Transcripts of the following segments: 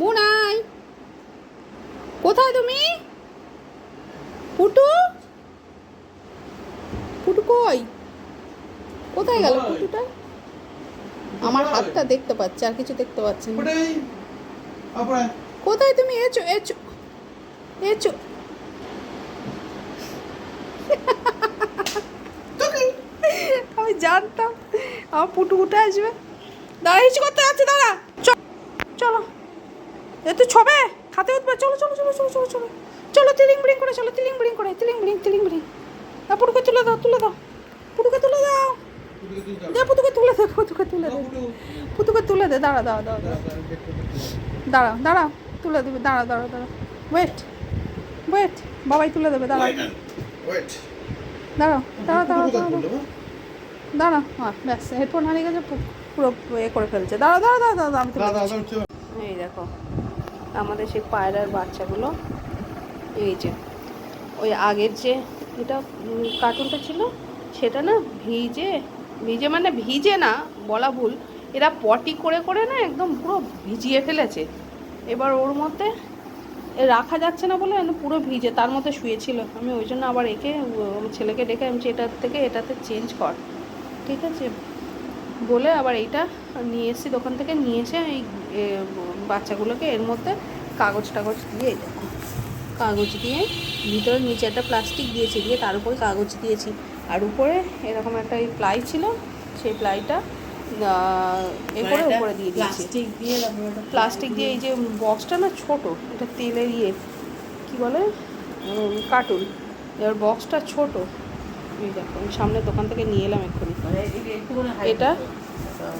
মুনাই কোথায় তুমি? পুটু? পুটু কই? কোথায় গেল পুটুটা? আমার হাতটা দেখতে পাচ্ছে আর কিছু দেখতে পাচ্ছে না। কোথায় তুমি? এচো এচো এচো আমি জানতাম আমার পুটু উঠে আসবে। দাঁড়া হিচ করতে যাচ্ছে দাঁড়া। চলো। এ তুই ছবে? খাতে উঠবে। চলো চলো চলো চলো চলো চলো। চলো তিলিং বিড়িং করে চলো তিলিং বিড়িং করে তিলিং বিড়িং তিলিং বিড়িং। তা পুটুকে তুলে দাও তুলে দাও। পুটুকে তুলে দাও। দে পুতুকে তুলে দে পুতুকে তুলে দে। পুতুকে তুলে দে দাঁড়া দাঁড়া দাঁড়া দাঁড়া। দাঁড়া দাঁড়া তুলে দেবে দাঁড়া দাঁড়া দাঁড়া। ওয়েট ওয়েট বাবাই তুলে দেবে দাঁড়া। ওয়েট দাঁড়া দাঁড়া দাঁড়া দাঁড়া দাঁড়া হ্যাঁ ব্যাস হেডফোন হারিয়ে গেছে পুরো এ করে ফেলছে। দাঁড়া দাঁড়া দাঁড়া দাঁড়া আমি। এই দেখো। আমাদের সেই পায়রার বাচ্চাগুলো, এই যে, ওই আগের যে এটা কার্টুনটা ছিল, সেটা না ভিজে ভিজে মানে ভিজে না, বলা ভুল, এরা পটি করে করে না একদম পুরো ভিজিয়ে ফেলেছে। এবার ওর মধ্যে রাখা যাচ্ছে না বলে পুরো ভিজে, তার মধ্যে শুয়েছিল। আমি ওই জন্য আবার একে ছেলেকে ডেকে আমি এটার থেকে এটাতে চেঞ্জ কর। ঠিক আছে? বলে আবার এইটা নিয়ে এসেছি দোকান থেকে নিয়ে এসে এই বাচ্চাগুলোকে এর মধ্যে কাগজ টাগজ দিয়ে দেখো কাগজ দিয়ে ভিতরে নিচে একটা প্লাস্টিক দিয়েছি দিয়ে তার উপরে কাগজ দিয়েছি। আর উপরে এরকম একটা এই প্লাই ছিল সেই প্লাইটা এ করে উপরে দিয়ে দিয়েছি। প্লাস্টিক দিয়ে প্লাস্টিক দিয়ে এই যে বক্সটা না ছোট এটা তেলের ইয়ে কী বলে? কার্টুন। এবার বক্সটা ছোট। এই দেখো আমি সামনে দোকান থেকে নিয়ে এলাম এক্ষুনি। এটা?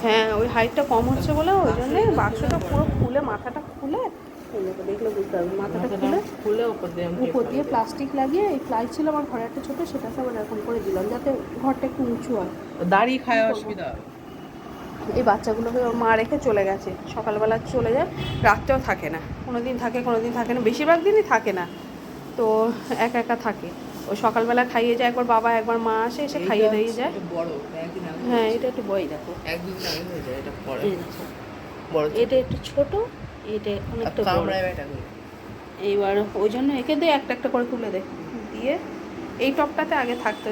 হ্যাঁ ওই হাইটটা কম হচ্ছে বলে ওই জন্য বাক্সটা পুরো খুলে মাথাটা খুলে দেখলে বুঝতে মাথাটা খুলে খুলে ওপর দিয়ে উপর দিয়ে প্লাস্টিক লাগিয়ে এই প্লাই ছিল আমার ঘরে একটা ছোটো আবার এরকম করে দিলাম যাতে ঘরটা একটু উঁচু হয়। দাঁড়িয়ে খায় অসুবিধা। এই বাচ্চাগুলোকে মা রেখে চলে গেছে সকালবেলা চলে যায় রাত্রেও থাকে না কোনো দিন থাকে কোনো দিন থাকে না বেশিরভাগ দিনই থাকে না তো একা একা থাকে। ও সকালবেলা খাইয়ে যায় একবার বাবা একবার মা আসে এসে খাইয়ে দিয়ে যায়। হ্যাঁ এটা একটু বই দেখো। এটা একটু ছোট এটা অনেকটা এইবার ওই জন্য একে দিয়ে একটা একটা করে তুলে দে। দিয়ে এই টপটাতে আগে থাকতো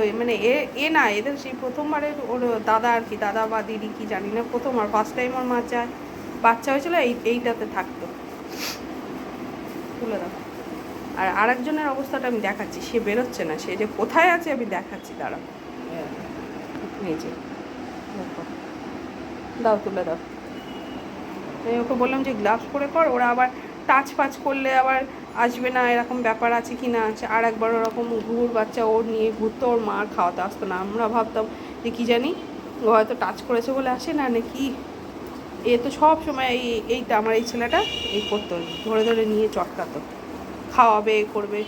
ওই মানে এ এ না এদের সেই প্রথমবারের ওর দাদা আর কি দাদা বা দিদি কি জানি না প্রথমবার ফার্স্ট টাইম ওর মা চায়। বাচ্চা হয়েছিল এই এইটাতে থাকতো। তুলে দাও। আর আরেকজনের অবস্থাটা আমি দেখাচ্ছি, সে বেরোচ্ছে না, সে যে কোথায় আছে আমি দেখাচ্ছি দাঁড়া। এই দাও, তুলে দাও। আমি ওকে বললাম যে গ্লাভস পরে কর, ওরা আবার টাচ ফাচ করলে আবার আসবে না, এরকম ব্যাপার আছে কি না আছে। আর একবার ওরকম ঘুর বাচ্চা ওর নিয়ে ঘুরতো, ওর মার খাওয়াতে আসতো না। আমরা ভাবতাম যে কী জানি, ও হয়তো টাচ করেছে বলে আসে না নাকি এ তো সব সময় এই, এইটা, আমার এই ছেলেটা এই করতো, ধরে ধরে নিয়ে চটকাতো। খাওয়াবে এ করবে।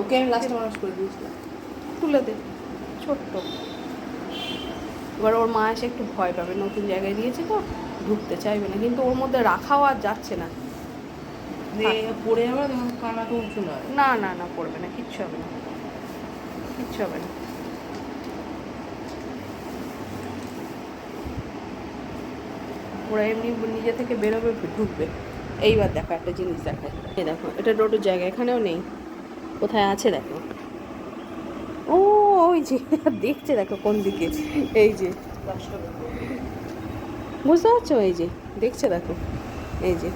ওকে আমি লাস্টে মানুষ করে দিয়েছিলাম। তুলে দে ছোট্ট। এবার ওর মা এসে একটু ভয় পাবে নতুন জায়গায় দিয়েছে তো ঢুকতে চাইবে না। কিন্তু ওর মধ্যে রাখাও আর যাচ্ছে না। পড়ে যাবে তখন কানাটা উঁচু না না না পড়বে না কিচ্ছু হবে না। কিচ্ছু হবে না। ওরা এমনি নিজে থেকে বেরোবে ঢুকবে। এইবার দেখো একটা জিনিস দেখো এই দেখো, এটা টোটোর জায়গা, এখানেও নেই। কোথায় আছে দেখো? ও, ওই যে, দেখছে দেখো কোন দিকে। এই যে, বুঝতে পারছ? এই যে, দেখছে দেখো। এই যে,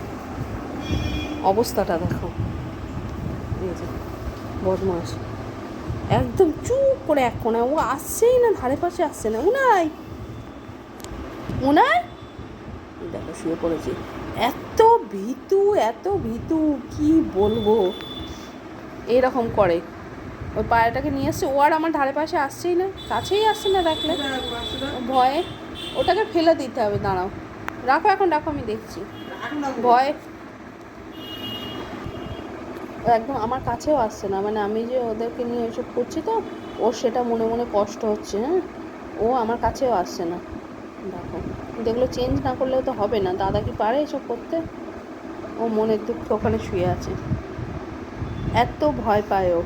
অবস্থাটা দেখো। এই যে বদমাস একদম চুপ করে এক কোনায় ও আসছেই না, ধারে পাশে আসছে না। উনাই! উনাই! দেখো, শুয়ে পড়েছি। এত ভীতু এত ভীতু, কি বলব? এরকম করে। ওই পায়রাটাকে নিয়ে এসছে। ও আর আমার ধারে পাশে আসছেই না, কাছেই আসছে না রাখলে ভয়ে ওটাকে ফেলে দিতে হবে, দাঁড়াও। রাখো এখন, রাখো, আমি দেখছি। ভয়। একদম আমার কাছেও আসছে না মানে আমি যে ওদেরকে নিয়ে এসব করছি তো, ওর সেটা মনে মনে কষ্ট হচ্ছে হ্যাঁ? ও আমার কাছেও আসছে না। দেখো কিন্তু এগুলো চেঞ্জ না করলেও তো হবে না। দাদা কি পারে এসব করতে? ও মনের দুঃখ ওখানে শুয়ে আছে। এত ভয় পায় ও।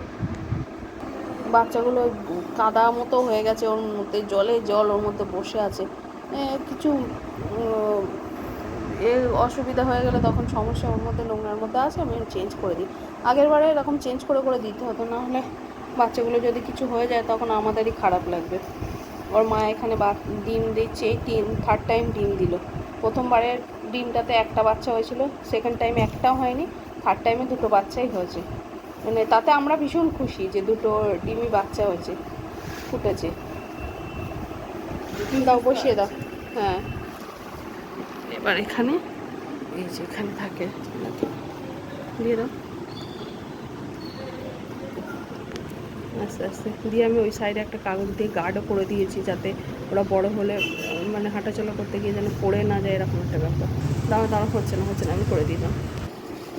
বাচ্চাগুলো কাদা মতো হয়ে গেছে ওর মধ্যে জলে জল ওর মধ্যে বসে আছে। কিছু উম, এ অসুবিধা হয়ে গেলে তখন সমস্যা ওর মধ্যে নোংরার মধ্যে আছে আমি চেঞ্জ করে দিই। আগের বারে এরকম চেঞ্জ করে করে দিতে হতো না হলে বাচ্চাগুলো যদি কিছু হয়ে যায় তখন আমাদেরই খারাপ লাগবে। ওর মা এখানে বা ডিম দিচ্ছে এই তিন থার্ড টাইম ডিম দিল। প্রথমবারের ডিমটাতে একটা বাচ্চা হয়েছিল সেকেন্ড টাইমে একটাও হয়নি থার্ড টাইমে দুটো বাচ্চাই হয়েছে। মানে তাতে আমরা ভীষণ খুশি যে দুটো ডিমই বাচ্চা হয়েছে ফুটেছে। দাও বসিয়ে দাও। হ্যাঁ। এবার এখানে এই যে এখানে থাকে। দিয়ে দাও। আস্তে আস্তে। দিয়ে আমি ওই সাইডে একটা কাগজ দিয়ে গার্ডও করে দিয়েছি যাতে ওরা বড় হলে মানে হাঁটাচলা করতে গিয়ে যেন পড়ে না যায় এরকম একটা ব্যাপার। দাঁড়া দাঁড়া হচ্ছে না হচ্ছে না, আমি করে দিলাম।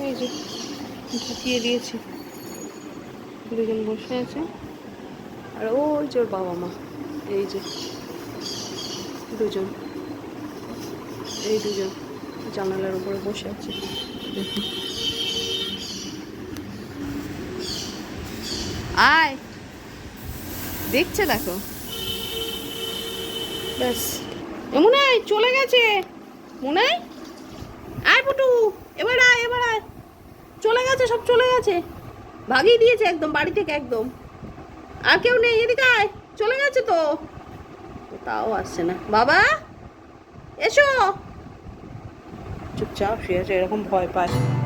এই যে, ঢুকিয়ে দিয়েছি। দুজন বসে আছে। আর ওই যে ওর বাবা মা, এই যে, দুজন। এই দুজন জানালার উপরে বসে আছে। আয়! দেখছে দেখো। ব্যাস। মনে হয় চলে গেছে। মনে হয় আয় পুটু, এবার আয় এবার আয়। চলে গেছে, সব চলে গেছে। ভাগিয়ে দিয়েছে একদম, বাড়ি থেকে একদম। আর কেউ নেই, এদিকে আয়। চলে গেছে তো। তাও আসছে না। বাবা, এসো। চুপচাপ শুয়ে এরকম ভয় পায়।